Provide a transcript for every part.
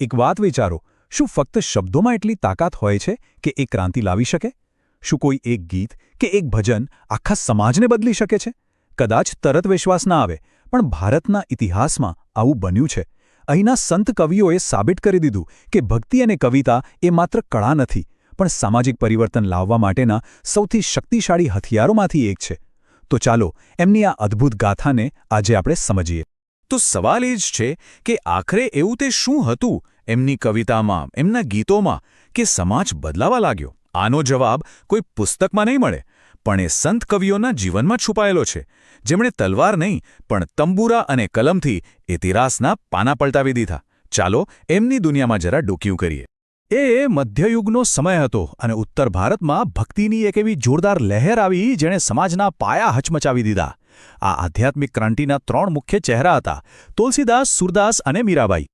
એક વાત વિચારો, શું ફક્ત શબ્દોમાં એટલી તાકાત હોય છે કે એ ક્રાંતિ લાવી શકે? શું કોઈ એક ગીત કે એક ભજન આખા સમાજને બદલી શકે છે? કદાચ તરત વિશ્વાસ ના આવે, પણ ભારતના ઇતિહાસમાં આવું બન્યું છે. અહીંના સંત કવિઓએ સાબિત કરી દીધું કે ભક્તિ અને કવિતા એ માત્ર કળા નથી, પણ સામાજિક પરિવર્તન લાવવા માટેના સૌથી શક્તિશાળી હથિયારોમાંથી એક છે. તો ચાલો, એમની આ અદ્ભુત ગાથાને આજે આપણે સમજીએ. તો સવાલ એ જ છે કે આખરે એવું તે શું હતું એમની કવિતામાં, એમના ગીતોમાં કે સમાજ બદલાવા લાગ્યો? આનો જવાબ કોઈ પુસ્તકમાં નહીં મળે, પણ એ સંત કવિઓના જીવનમાં છુપાયેલો છે. જેમણે તલવાર નહીં, પણ તંબુરા અને કલમથી ઇતિહાસના પાના પલટાવી દીધા. ચાલો એમની દુનિયામાં જરા ડોક્યું કરીએ. એ મધ્યયુગનો સમય હતો અને ઉત્તર ભારતમાં ભક્તિની એક એવી જોરદાર લહેર આવી જેણે સમાજના પાયા હચમચાવી દીધા. આ આધ્યાત્મિક ક્રાંતિના ત્રણ મુખ્ય ચહેરા હતા, તુલસીદાસ, સુરદાસ અને મીરાબાઈ.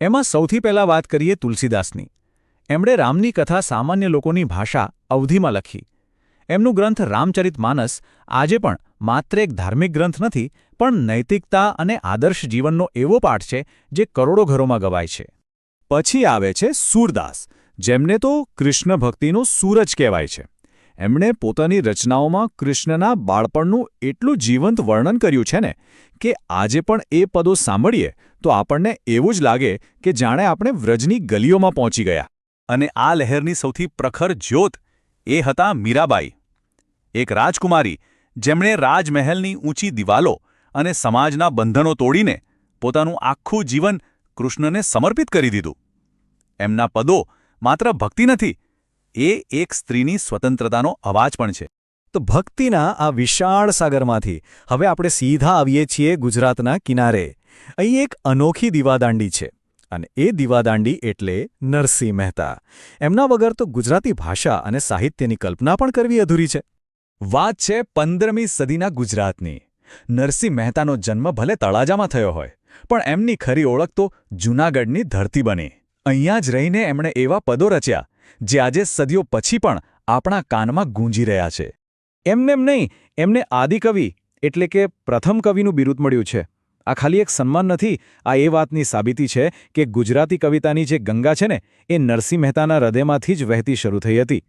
એમાં સૌથી પહેલાં વાત કરીએ તુલસીદાસની. એમણે રામની કથા સામાન્ય લોકોની ભાષા અવધિમાં લખી. એમનું ગ્રંથ રામચરિતમાનસ આજે પણ માત્ર એક ધાર્મિક ગ્રંથ નથી, પણ નૈતિકતા અને આદર્શ જીવનનો એવો પાઠ છે જે કરોડો ઘરોમાં ગવાય છે. પછી આવે છે સૂરદાસ, જેમને તો કૃષ્ણ ભક્તિનો સૂરજ કહેવાય છે. એમણે પોતાની રચનાઓમાં કૃષ્ણના બાળપણનું એટલું જીવંત વર્ણન કર્યું છે ને કે આજે પણ એ પદો સાંભળીએ તો આપણને એવું જ લાગે કે જાણે આપણે વ્રજની ગલીઓમાં પહોંચી ગયા. અને આ લહેરની સૌથી પ્રખર જ્યોત એ હતા મીરાબાઈ. એક રાજકુમારી જેમણે રાજમહેલની ઊંચી દિવાલો અને સમાજના બંધનો તોડીને પોતાનું આખું જીવન કૃષ્ણને સમર્પિત કરી દીધું. એમના પદો માત્ર ભક્તિ નથી એ એક સ્ત્રીની સ્વતંત્રતાનો અવાજ પણ છે. તો ભક્તિના આ વિશાળ સાગરમાંથી હવે આપણે સીધા આવીએ છીએ ગુજરાતના કિનારે. અહીં એક અનોખી દીવાદાંડી છે અને એ દીવાદાંડી એટલે નરસિંહ મહેતા. એમના વગર તો ગુજરાતી ભાષા અને સાહિત્યની કલ્પના પણ કરવી અધૂરી છે. વાત છે પંદરમી સદીના ગુજરાતની. નરસિંહ મહેતાનો જન્મ ભલે તળાજામાં થયો હોય, પણ એમની ખરી ઓળખ તો જૂનાગઢની ધરતી બની. અહીંયા જ રહીને એમણે એવા પદો રચ્યા જે આજે સદીઓ પછી પણ આપણા કાનમાં ગૂંજી રહ્યા છે. એમનેમ નહીં, એમને આદિકવિ એટલે કે પ્રથમ કવિનું બિરુદ મળ્યું છે. આ ખાલી એક સન્માન નથી, આ એ વાતની સાબિતી છે કે ગુજરાતી કવિતાની જે ગંગા છે ને, એ નરસિંહ મહેતાના હૃદયમાંથી જ વહેતી શરૂ થઈ હતી.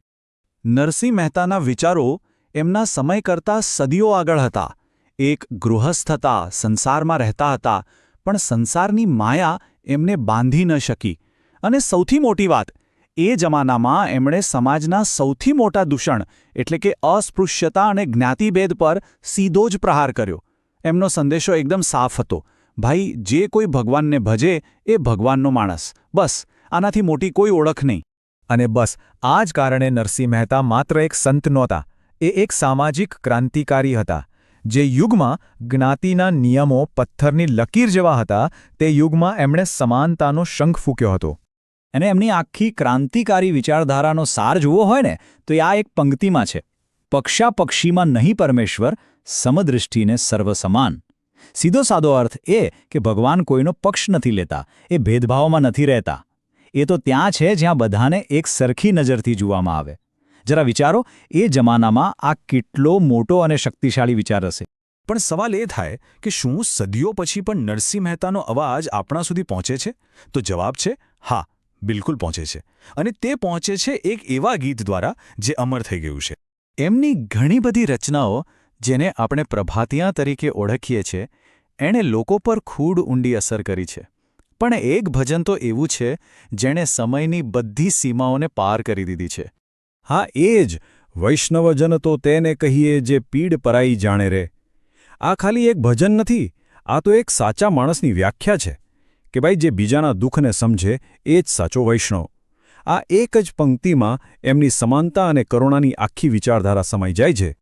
નરસિંહ મહેતાના વિચારો એમના સમય કરતાં સદીઓ આગળ હતા. એક ગૃહસ્થ હતા સંસારમાં રહેતા હતા, પણ સંસારની માયા એમને બાંધી ન શકી. અને સૌથી મોટી વાત એ જમાનામાં એમણે સમાજના સૌથી મોટા દૂષણ, એટલે કે અસ્પૃશ્યતા અને જ્ઞાતિભેદ પર સીધો જ પ્રહાર કર્યો. એમનો સંદેશો એકદમ સાફ હતો. ભાઈ, જે કોઈ ભગવાનને ભજે, એ ભગવાનનો માણસ. બસ, આનાથી મોટી કોઈ ઓળખ નહીં. અને બસ, આ જ કારણે નરસિંહ મહેતા માત્ર એક સંત નહોતા, એ એક સામાજિક ક્રાંતિકારી હતા. જે યુગમાં જ્ઞાતિના નિયમો પથ્થરની લકીર જેવા હતા, તે યુગમાં એમણે સમાનતાનો શંખ ફૂક્યો હતો. અને એમની આખી ક્રાંતિકારી વિચારધારાનો સાર જોવો હોય ને, તો આ એક પંક્તિમાં છે. પક્ષાપક્ષીમાં નહીં પરમેશ્વર, સમદૃષ્ટિને સર્વસમાન. સીધો સાદો અર્થ એ કે ભગવાન કોઈનો પક્ષ નથી લેતા, એ ભેદભાવમાં નથી રહેતા. એ તો ત્યાં છે જ્યાં બધાને એક સરખી નજરથી જોવામાં આવે. જરા વિચારો, એ જમાનામાં આ કેટલો મોટો અને શક્તિશાળી વિચાર હશે. પણ સવાલ એ થાય કે શું સદીઓ પછી પણ નરસિંહ મહેતાનો અવાજ આપણા સુધી પહોંચે છે? તો જવાબ છે, હા. બિલકુલ પહોંચે છે. અને તે પહોંચે છે એક એવા ગીત દ્વારા જે અમર થઈ ગયું છે. એમની ઘણી બધી રચનાઓ જેને આપણે પ્રભાતિયા તરીકે ઓળખીએ છીએ એણે લોકો પર ખૂડ ઊંડી અસર કરી છે. પણ એક ભજન તો એવું છે જેણે સમયની બધી સીમાઓને પાર કરી દીધી છે. હા, એ જ વૈષ્ણવજન તો તેને કહીએ જે પીડ પરાઈ જાણે રે. આ ખાલી એક ભજન નથી, આ તો એક સાચા માણસની વ્યાખ્યા છે. કે ભાઈ જે બીજાના દુઃખને સમજે, એ જ સાચો વૈષ્ણવ. આ એક જ પંક્તિમાં એમની સમાનતા અને કરુણાની આખી વિચારધારા સમાઈ જાય છે.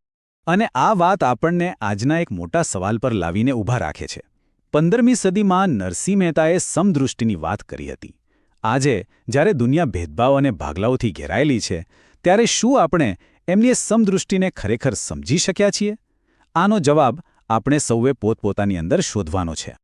અને આ વાત આપણને આજના એક મોટા સવાલ પર લાવીને ઊભા રાખે છે. પંદરમી સદીમાં નરસિંહ મહેતાએ સમદૃષ્ટિની વાત કરી હતી. આજે, જ્યારે દુનિયા ભેદભાવ અને ભાગલાઓથી ઘેરાયેલી છે, ત્યારે શું આપણે એમની સમદૃષ્ટિને ખરેખર સમજી શક્યા છીએ? આનો જવાબ આપણે સૌએ પોતપોતાની અંદર શોધવાનો છે.